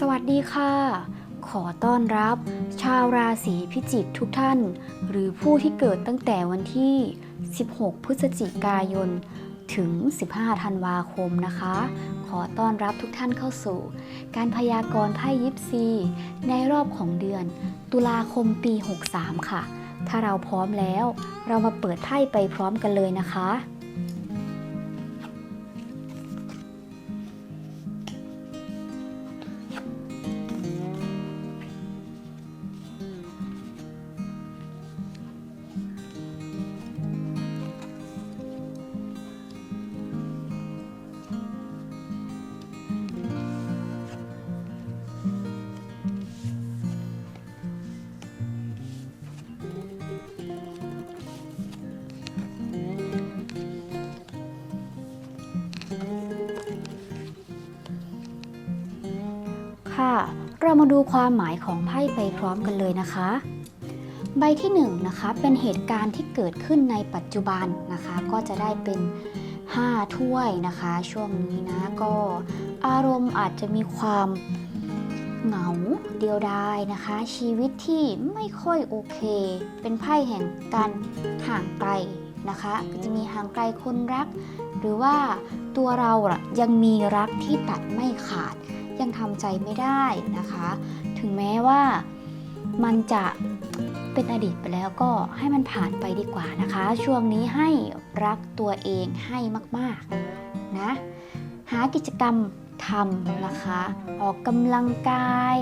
สวัสดีค่ะ ขอต้อนรับ ชาวราศีพิจิกทุกท่าน หรือผู้ที่เกิดตั้งแต่วันที่ 16 พฤศจิกายน ถึง 15 ธันวาคมนะคะ ขอต้อนรับทุกท่านเข้าสู่ การพยากรณ์ไพ่ยิปซี ในรอบของเดือน ตุลาคมปี 63 ค่ะ ถ้าเราพร้อมแล้ว เรามาเปิดไพ่ไปพร้อมกันเลยนะคะ ค่ะ เรามาดูความหมายของไพ่ไปพร้อมกันเลยนะคะ ใบที่1นงนะคะเป็นเหตุการณ์ที่เกิดขึ้นในปัจจุบันนะคะ ก็จะได้เป็น 5 ถ้วยนะคะ ช่วงนี้นะก็อารมณ์อาจจะมีความเหงาเดียวดายนะคะ ชีวิตที่ไม่ค่อยโอเค เป็นไพ่แห่งการห่างไกลนะคะก็จะมีห่างไกลคนรัก หรือว่าตัวเราอะยังมีรักที่ตัดไม่ขาด ยังทำใจไม่ได้นะคะ ถึงแม้ว่ามันจะเป็นอดีตไปแล้วก็ให้มันผ่านไปดีกว่านะคะ ช่วงนี้ให้รักตัวเองให้มากๆนะหากิจกรรมทำนะคะ ออกกำลังกาย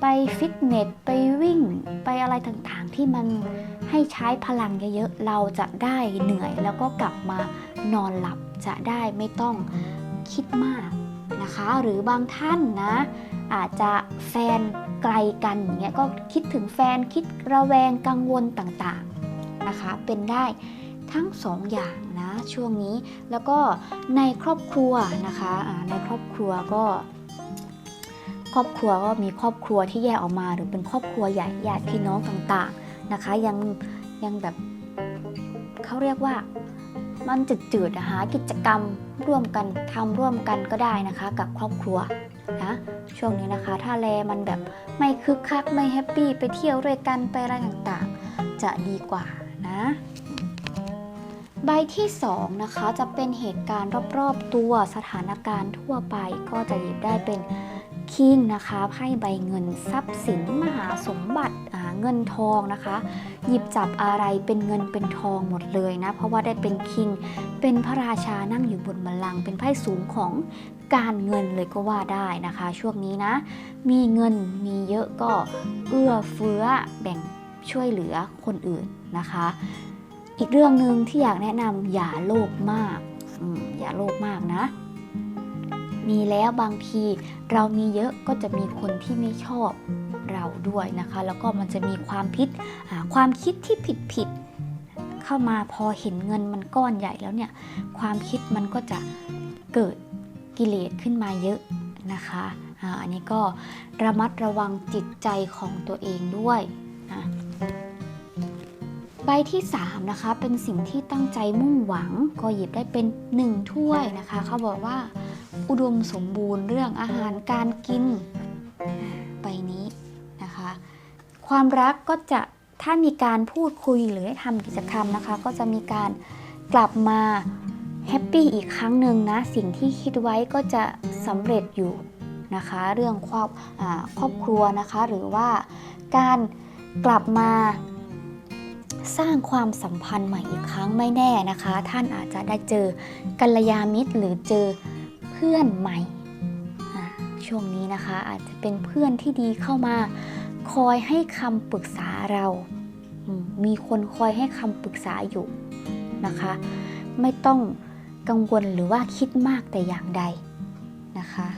ไปฟิตเนส ไปวิ่ง ไปอะไรต่างๆ ที่มันให้ใช้พลังเยอะๆ เราจะได้เหนื่อยแล้วก็กลับมานอนหลับจะได้ไม่ต้องคิดมาก นะคะ หรือบางท่านนะ อาจจะแฟนไกลกันอย่างเงี้ยก็คิดถึงแฟนคิดระแวงกังวลต่างๆนะคะ เป็นได้ทั้งสองอย่างนะช่วงนี้แล้วก็ในครอบครัวนะคะในครอบครัวก็ครอบครัวก็มีครอบครัวที่แยกออกมา หรือเป็นครอบครัวใหญ่ญาติพี่น้องต่างๆนะคะ ยังยังแบบเขาเรียกว่า มันจืดๆนะคะกิจกรรมร่วมกันทำร่วมกันก็ได้นะคะ กับครอบครัวนะช่วงนี้นะคะ ถ้าแลมันแบบไม่คึกคักไม่แฮปปี้ไปเที่ยวด้วยกันไปอะไรต่างๆ จะดีกว่านะ ใบที่2นะคะจะเป็นเหตุการณ์รอบๆตัวสถานการณ์ทั่วไปก็จะหยิบได้เป็น คิงนะคะไพ่ใบเงินทรัพย์สินมหาสมบัติเงินทองนะคะ หยิบจับอะไรเป็นเงินเป็นทองหมดเลยนะ เพราะว่าได้เป็นคิง เป็นพระราชานั่งอยู่บนบัลลังก์เป็นไพ่สูงของการเงินเลยก็ว่าได้นะคะ ช่วงนี้นะ มีเงินมีเยอะก็เอื้อเฟื้อแบ่งช่วยเหลือคนอื่นนะคะ อีกเรื่องหนึ่งที่อยากแนะนำอย่าโลภมากออย่าโลภมากนะ มีแล้วบางทีเรามีเยอะก็จะมีคนที่ไม่ชอบเราด้วยนะคะ แล้วก็มันจะมีความพิษความคิดที่ผิดผิดๆเข้ามาพอเห็นเงินมันก้อนใหญ่แล้วเนี่ย ความคิดมันก็จะเกิดกิเลสขึ้นมาเยอะนะคะอาอันนี้ก็ระมัดระวังจิตใจของตัวเองด้วยนะใบที่ 3 นะคะ เป็นสิ่งที่ตั้งใจมุ่งหวังก็หยิบได้เป็น 1 ถ้วยนะคะ เขาบอกว่า อุดมสมบูรณ์เรื่องอาหารการกินใบนี้นะคะ ความรักก็จะถ้ามีการพูดคุยหรือทำกิจกรรมนะคะ ก็จะมีการกลับมาแฮปปี้อีกครั้งหนึ่งนะสิ่งที่คิดไว้ก็จะสำเร็จอยู่นะคะ เรื่องครอบครอบครัวนะคะ หรือว่าการกลับมาสร้างความสัมพันธ์ใหม่อีกครั้งไม่แน่นะคะ ท่านอาจจะได้เจอกัลยาณมิตรหรือเจอ พื่อนใหม่ช่วงนี้นะคะอาจจะเป็นเพื่อนที่ดีเข้ามา คอยให้คำปรึกษาเรา มีคนคอยให้คำปรึกษาอยู่นะคะ ไม่ต้องกังวลหรือว่าคิดมากแต่อย่างใดนะคะ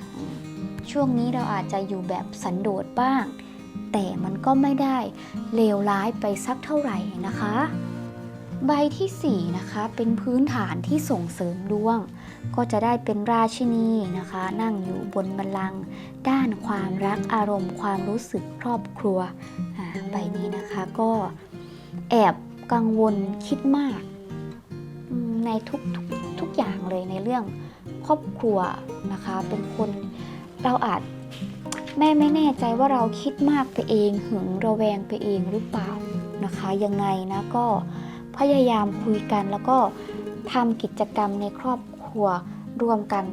ช่วงนี้เราอาจจะอยู่แบบสันโดษบ้าง แต่มันก็ไม่ได้เลวร้ายไปสักเท่าไหร่นะคะ ใบที่ 4 นะคะ เป็นพื้นฐานที่ส่งเสริมดวง ก็จะได้เป็นราชินีนะคะ นั่งอยู่บนบัลลังก์ด้านความรักอารมณ์ ความรู้สึกครอบครัวอ่าใบนี้นะคะก็แอบกังวลคิดมาก ในทุกทุกทุกอย่างเลยในเรื่องครอบครัวนะคะ เป็นคนเราอาจแม่ไม่แน่ใจว่าเราคิดมากไปเองหึงระแวงไปเองหรือเปล่านะคะ ยังไงนะก็ พยายามคุยกันแล้วก็ทำกิจกรรมในครอบครัวรวมกัน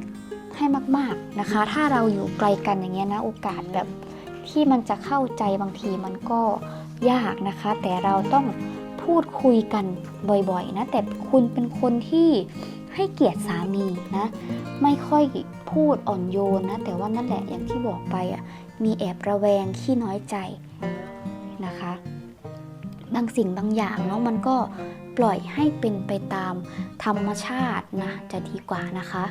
ให้มาก ๆนะคะ ถ้าเราอยู่ไกลกันอย่างเงี้ยนะโอกาสแบบที่มันจะเข้าใจบางทีมันก็ยากนะคะ แต่เราต้องพูดคุยกันบ่อยๆนะแต่คุณเป็นคนที่ให้เกียรติสามีนะ ไม่ค่อยพูดอ่อนโยนนะ แต่ว่านั่นแหละอย่างที่บอกไปอะมีแอบระแวงขี้น้อยใจนะคะ บางสิ่งบางอย่างเนาะมันก็ปล่อยให้เป็นไปตามธรรมชาตินะจะดีกว่านะคะ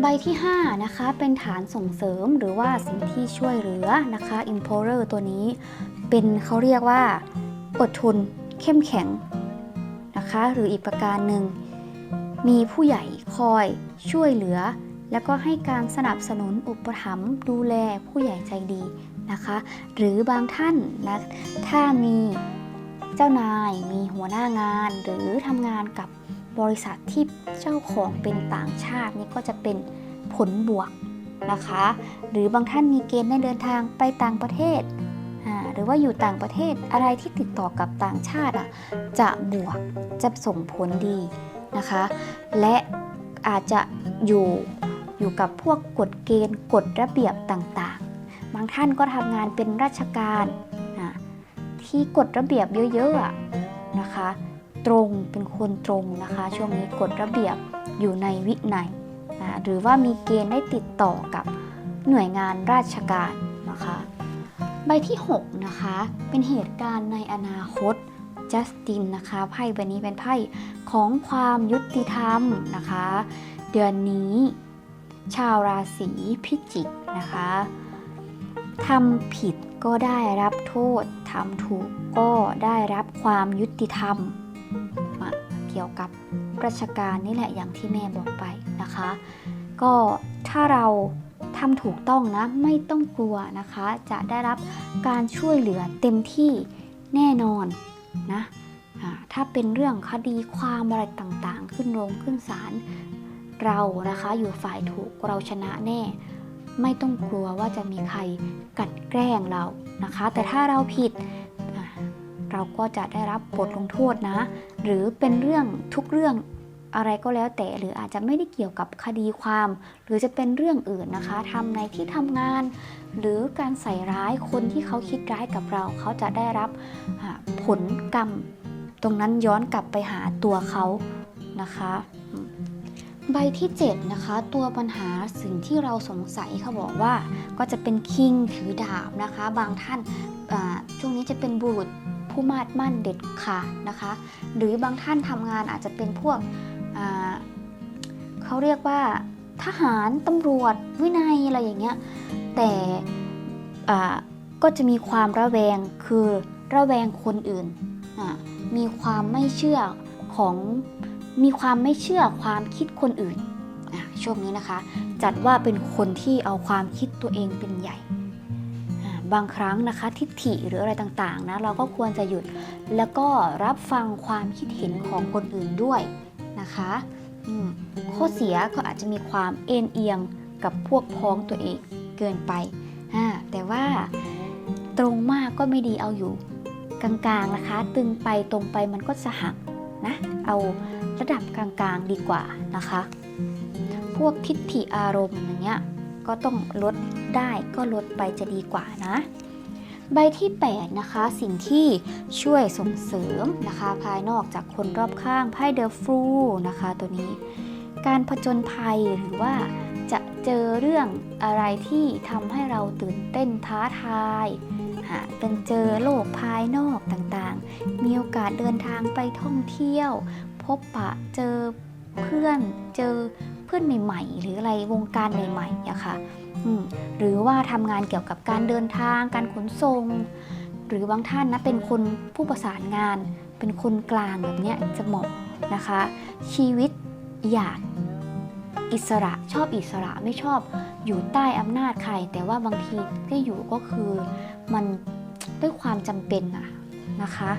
ใบที่5นะคะเป็นฐานส่งเสริมหรือว่าสิ่งที่ช่วยเหลือนะคะ Empower ตัวนี้เป็นเขาเรียกว่า อดทนเข้มแข็งนะคะ หรืออีกประการหนึ่งมีผู้ใหญ่คอยช่วยเหลือ แล้วก็ให้การสนับสนุนอุปถัมภ์ดูแลผู้ใหญ่ใจดีนะคะ หรือบางท่านนะถ้ามี เจ้านายมีหัวหน้างานหรือทำงานกับบริษัทที่เจ้าของเป็นต่างชาตินี่ก็จะเป็นผลบวกนะคะ หรือบางท่านมีเกณฑ์ได้เดินทางไปต่างประเทศ หรือว่าอยู่ต่างประเทศอะไรที่ติดต่อกับต่างชาติอะจะบวกจะส่งผลดีนะคะ และอาจจะอยู่อยู่กับพวกกฎเกณฑ์กฎระเบียบต่างๆ บางท่านก็ทำงานเป็นราชการ ที่กฎระเบียบเยอะๆนะคะ ตรงเป็นคนตรงนะคะ ช่วงนี้กฎระเบียบอยู่ในวินัยนะหรือว่ามีเกณฑ์ได้ติดต่อกับหน่วยงานราชการนะคะ ใบที่ 6 นะคะ เป็นเหตุการณ์ในอนาคตจัสตินนะคะไพ่ใบนี้เป็นไพ่ของความยุติธรรมนะคะ เดือนนี้ชาวราศีพิจิกนะคะทำผิดก็ได้รับโทษ ทำถูกก็ได้รับความยุติธรรมมาเกี่ยวกับราชการนี่แหละอย่างที่แม่บอกไปนะคะ ก็ถ้าเราทำถูกต้องนะไม่ต้องกลัวนะคะ จะได้รับการช่วยเหลือเต็มที่แน่นอนนะถ้าเป็นเรื่องคดีความอะไรต่างๆ ขึ้นโรงขึ้นศาลเรานะคะ อยู่ฝ่ายถูกเราชนะแน่ ไม่ต้องกลัวว่าจะมีใครกัดแกล้งเรานะคะ แต่ถ้าเราผิดเราก็จะได้รับบทลงโทษนะ หรือเป็นเรื่องทุกเรื่องอะไรก็แล้วแต่หรืออาจจะไม่ได้เกี่ยวกับคดีความ หรือจะเป็นเรื่องอื่นนะคะทำในที่ทำงาน หรือการใส่ร้ายคนที่เขาคิดร้ายกับเรา เขาจะได้รับผลกรรม ตรงนั้นย้อนกลับไปหาตัวเขานะคะ ใบที่ 7 นะคะ ตัวปัญหาสิ่งที่เราสงสัยเขาบอกว่าก็จะเป็นคิงถือดาบนะคะ บางท่านช่วงนี้จะเป็นบุรุษผู้มาดมั่นเด็ดขาดนะคะ หรือบางท่านทำงานอาจจะเป็นพวกเขาเรียกว่าทหารตำรวจวินัยอะไรอย่างเงี้ยแต่ก็จะมีความระแวงคือระแวงคนอื่น มีความไม่เชื่อของ มีความไม่เชื่อความคิดคนอื่นช่วงนี้นะคะ จัดว่าเป็นคนที่เอาความคิดตัวเองเป็นใหญ่ บางครั้งนะคะทิฐิหรืออะไรต่างๆนะเราก็ควรจะหยุดแล้วก็รับฟังความคิดเห็นของคนอื่นด้วยนะคะข้อเสียก็อาจจะมีความเอ็นเอียงกับพวกพ้องตัวเองเกินไป แต่ว่าตรงมากก็ไม่ดีเอาอยู่ กลางๆนะคะ ตึงไปตรงไปมันก็จะหัก นะ เอาระดับกลางๆดีกว่านะคะ พวกทิฏฐิอารมณ์อย่างเงี้ยก็ต้องลดได้ก็ลดไปจะดีกว่านะ ใบที่ 8 นะคะ สิ่งที่ช่วยส่งเสริมนะคะ ภายนอกจากคนรอบข้างไพ่เดอะฟลูนะคะตัวนี้ การผจญภัยหรือว่าจะเจอเรื่องอะไรที่ทำให้เราตื่นเต้นท้าทาย หาเป็นเจอโลกภายนอกต่างๆ มีโอกาสเดินทางไปท่องเที่ยว พบปะเจอเพื่อนเจอเพื่อนใหม่ ๆ หรืออะไรวงการใหม่ๆอะค่ะหรือว่าทำงานเกี่ยวกับการเดินทาง การขนส่ง หรือบางท่านนะเป็นคนผู้ประสานงาน เป็นคนกลางแบบเนี้ยจะเหมาะนะคะ ชีวิตอยากอิสระชอบอิสระไม่ชอบอยู่ใต้อำนาจใคร แต่ว่าบางทีที่อยู่ก็คือ มันด้วยความจำเป็นอะนะคะ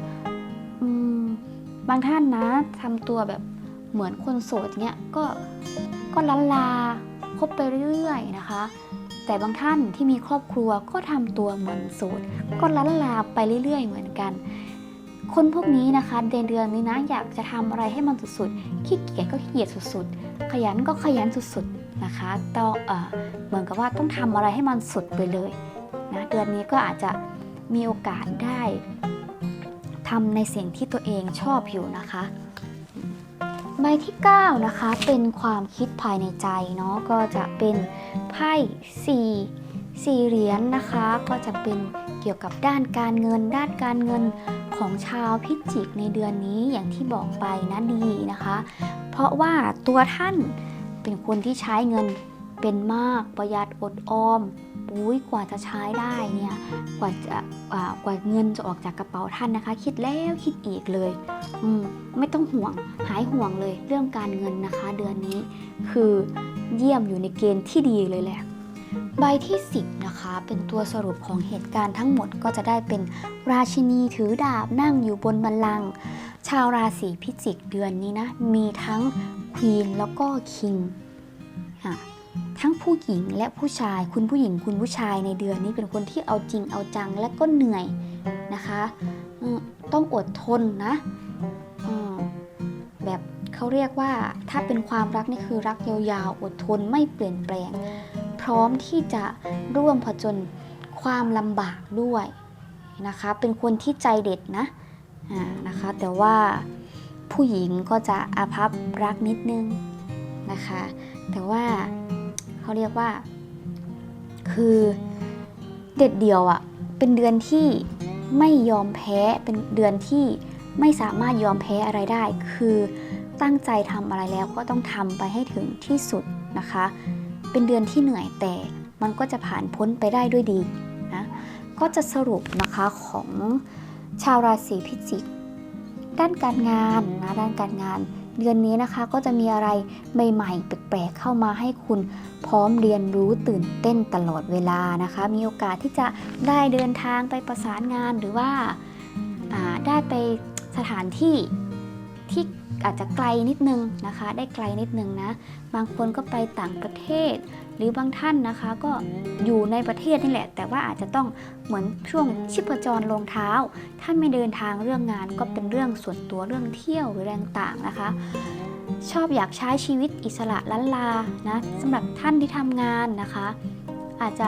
บางท่านนะทำตัวแบบเหมือนคนโสดเนี้ยก็ก็ลันลาคบไปเรื่อยๆนะคะ แต่บางท่านที่มีครอบครัวก็ทำตัวเหมือนโสดก็ลันลาไปเรื่อย ๆ เหมือนกัน คนพวกนี้นะคะเดือนเดือนนี้นะอยากจะทำอะไรให้มันสุดๆขี้เกียจก็ขี้เกียจสุดๆ ขยันก็ขยันสุดๆนะคะต้องเออเหมือนกับว่าต้องทำอะไรให้มันสุดไปเลย นะเดือนนี้ก็อาจจะมีโอกาสได้ทำในสิ่งที่ตัวเองชอบอยู่นะคะใบที่9นะคะเป็นความคิดภายในใจเนาะก็จะเป็นไพ่สี่สี่เหรียญนนะคะ ก็จะเป็นเกี่ยวกับด้านการเงิน ด้านการเงินของชาวพิจิกในเดือนนี้อย่างที่บอกไปนะดีนะคะ เพราะว่าตัวท่านเป็นคนที่ใช้เงิน เป็นมากประหยัดอดออมปุ้ยกว่าจะใช้ได้เนี่ยกว่าจะอ่ากว่าเงินจะออกจากกระเป๋าท่านนะคะ คิดแล้วคิดอีกเลยอืมไม่ต้องห่วงหายห่วงเลยเรื่องการเงินนะคะ เดือนนี้ คือเยี่ยมอยู่ในเกณฑ์ที่ดีเลยแหละใบที่ 10 นะคะ เป็นตัวสรุปของเหตุการณ์ทั้งหมดก็จะได้เป็นราชินีถือดาบนั่งอยู่บนบัลลังก์ชาวราศีพิจิกเดือนนี้นะ มีทั้งควีนแล้วก็คิงค่ะ ทั้งผู้หญิงและผู้ชาย คุณผู้หญิงคุณผู้ชายในเดือนนี้เป็นคนที่เอาจริงเอาจังและก็เหนื่อยนะคะต้องอดทนนะแบบเขาเรียกว่าถ้าเป็นความรักนี่คือรักยาวๆ อดทนไม่เปลี่ยนแปลง พร้อมที่จะร่วมผจญความลำบากด้วยนะคะ เป็นคนที่ใจเด็ดนะอ่านะคะ แต่ว่าผู้หญิงก็จะอาภัพรักนิดนึงนะคะ แต่ว่า เขาเรียกว่า คือเด็ดเดียวอะ่ะ เป็นเดือนที่ไม่ยอมแพ้ เป็นเดือนที่ไม่สามารถยอมแพ้อะไรได้ คือตั้งใจทำอะไรแล้วก็ต้องทำไปให้ถึงที่สุดนะคะ เป็นเดือนที่เหนื่อยแต่มันก็จะผ่านพ้นไปได้ด้วยดีนะ ก็จะสรุปนะคะของชาวราศีพิจิก ด้านการงานนะ ด้านการงาน เดือนนี้นะคะก็จะมีอะไรใหม่ๆ แปลกๆเข้ามาให้คุณพร้อมเรียนรู้ตื่นเต้นตลอดเวลานะคะ มีโอกาสที่จะได้เดินทางไปประสานงานหรือว่าาได้ไปสถานที่ที่อาจจะไกลนิดนึงนะคะ ได้ไกลนิดนึงนะ บางคนก็ไปต่างประเทศ หรือบางท่านนะคะก็อยู่ในประเทศนี่แหละ แต่ว่าอาจจะต้องเหมือนช่วงชิพจรลงเท้าถ้านไม่เดินทางเรื่องงานก็เป็นเรื่องส่วนตัวเรื่องเที่ยวหรือแรงต่างนะคะ ชอบอยากใช้ชีวิตอิสระล้านลานะสำหรับท่านที่ทำงานนะคะ อาจจะ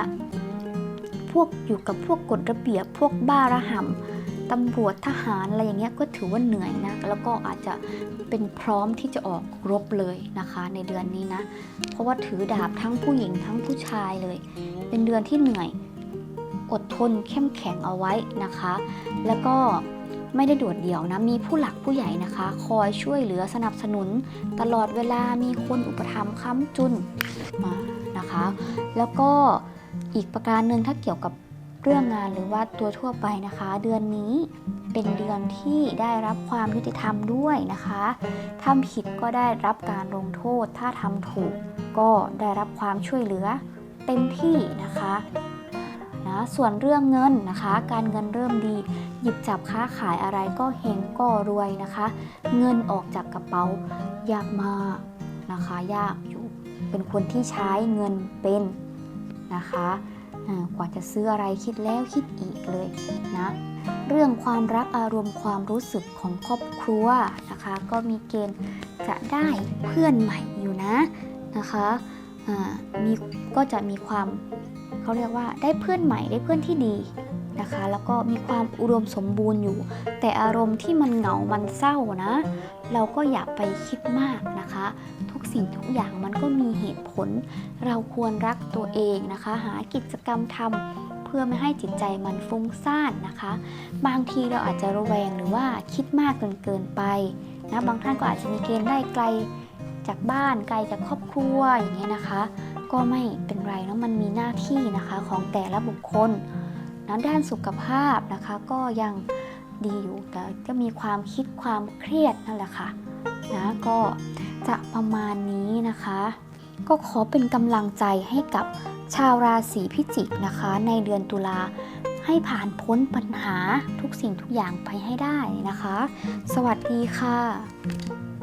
พวกอยู่กับพวกกฎระเบียบพวกบ้าระห่ำ ตำรวจทหารอะไรอย่างเงี้ยก็ถือว่าเหนื่อยนะ แล้วก็อาจจะเป็นพร้อมที่จะออกรบเลยนะคะ ในเดือนนี้นะ เพราะว่าถือดาบทั้งผู้หญิงทั้งผู้ชายเลย เป็นเดือนที่เหนื่อยอดทนเข้มแข็งเอาไว้นะคะ แล้วก็ไม่ได้โดดเดี่ยวนะ มีผู้หลักผู้ใหญ่นะคะ คอยช่วยเหลือสนับสนุน ตลอดเวลามีคนอุปถัมภ์ค้ำจุนมานะคะ แล้วก็อีกประการหนึ่งถ้าเกี่ยวกับ เรื่องงานหรือว่าตัวทั่วไปนะคะ เดือนนี้เป็นเดือนที่ได้รับความยุติธรรมด้วยนะคะทำผิดก็ได้รับการลงโทษ ถ้าทำถูกก็ได้รับความช่วยเหลือเต็มที่นะคะนะส่วนเรื่องเงินนะคะ การเงินเริ่มดี หยิบจับค้าขายอะไรก็เฮงก็รวยนะคะ เงินออกจากกระเป๋ายากมากนะคะ ยากอยู่เป็นคนที่ใช้เงินเป็นนะคะ กว่าจะซื้ออะไรคิดแล้วคิดอีกเลยนะ เรื่องความรักอารมณ์ความรู้สึกของครอบครัวนะคะ ก็มีเกณฑ์จะได้เพื่อนใหม่อยู่นะนะคะมีก็จะมีความเขาเรียกว่าได้เพื่อนใหม่ได้เพื่อนที่ดีนะคะแล้วก็มีความอุดมสมบูรณ์อยู่ แต่อารมณ์ที่มันเหงา มันเศร้านะ เราก็อย่าไปคิดมากนะคะ สิ่งทุกอย่างมันก็มีเหตุผล เราควรรักตัวเองนะคะ หากิจกรรมทำเพื่อไม่ให้จิตใจมันฟุ้งซ่านนะคะ บางทีเราอาจจะระแวงหรือว่าคิดมากเกินเกินไปนะบางท่านก็อาจจะมีเกณฑ์ได้ไกลจากบ้านไกลจากครอบครัวอย่างเงี้ยนะคะ ก็ไม่เป็นไรเนาะมันมีหน้าที่นะคะของแต่ละบุคคลนะด้านสุขภาพนะคะก็ยังดีอยู่แต่ก็มีความคิดความเครียดนั่นแหละค่ะ นะก็จะประมาณนี้นะคะ ก็ขอเป็นกำลังใจให้กับชาวราศีพิจิกนะคะ ในเดือนตุลาให้ผ่านพ้นปัญหาทุกสิ่งทุกอย่างไปให้ได้นะคะ สวัสดีค่ะ